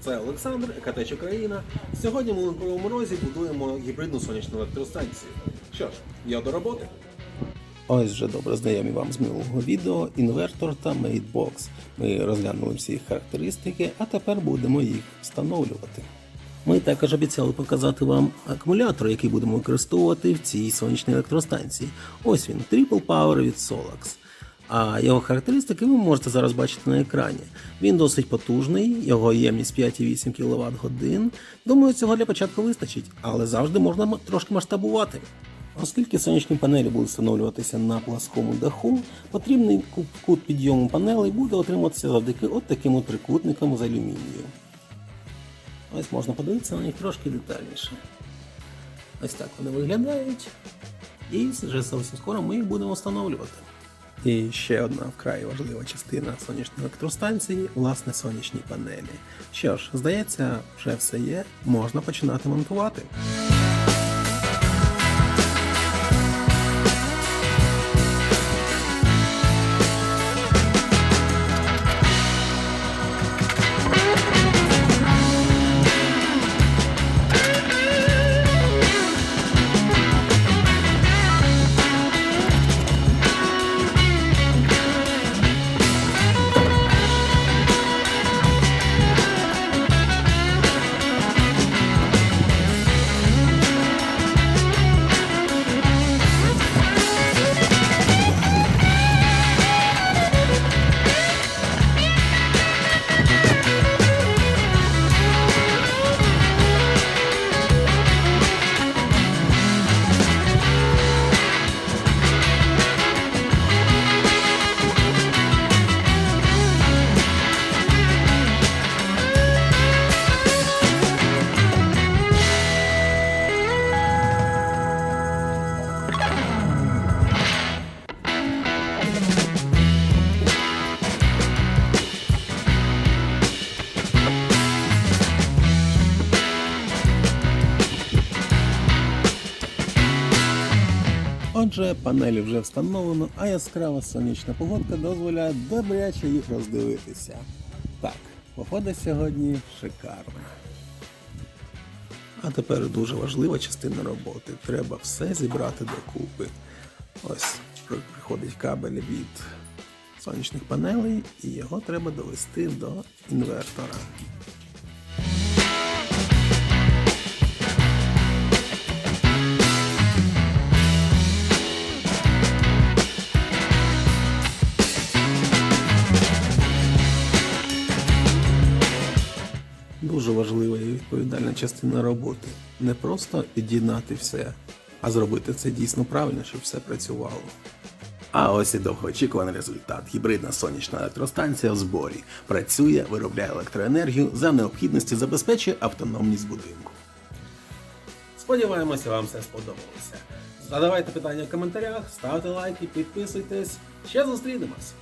Це Олександр, ЕКТ Україна. Сьогодні ми у Кривому Розі будуємо гібридну сонячну електростанцію. Що ж, я до роботи. Ось вже добре знайомі вам з минулого відео інвертор та мейтбокс. Ми розглянули всі їх характеристики, а тепер будемо їх встановлювати. Ми також обіцяли показати вам акумулятор, який будемо використовувати в цій сонячній електростанції. Ось він, Triple Power від Solax. А його характеристики ви можете зараз бачити на екрані. Він досить потужний, його ємність 5,8 кВт годин. Думаю, цього для початку вистачить, але завжди можна трошки масштабувати. Оскільки сонячні панелі будуть встановлюватися на пласкому даху, потрібний кут- підйому панелей буде отримуватися завдяки от таким от трикутникам з алюмінію. Ось можна подивитися на них трошки детальніше. Ось так вони виглядають. І вже зовсім скоро ми їх будемо встановлювати. І ще одна вкрай важлива частина сонячної електростанції власне сонячні панелі. Що ж, здається, вже все є, можна починати монтувати. Отже, панелі вже встановлено, а яскрава сонячна погодка дозволяє добряче їх роздивитися. Так, погода сьогодні шикарна. А тепер дуже важлива частина роботи. Треба все зібрати докупи. Ось приходить кабель від сонячних панелей, і його треба довести до інвертора. Дуже важлива і відповідальна частина роботи. Не просто під'єднати все, а зробити це дійсно правильно, щоб все працювало. А ось і довгоочікуваний результат. Гібридна сонячна електростанція в зборі. Працює, виробляє електроенергію, за необхідності забезпечує автономність будинку. Сподіваємося, вам все сподобалося. Задавайте питання в коментарях, ставте лайки, підписуйтесь. Ще зустрінемось!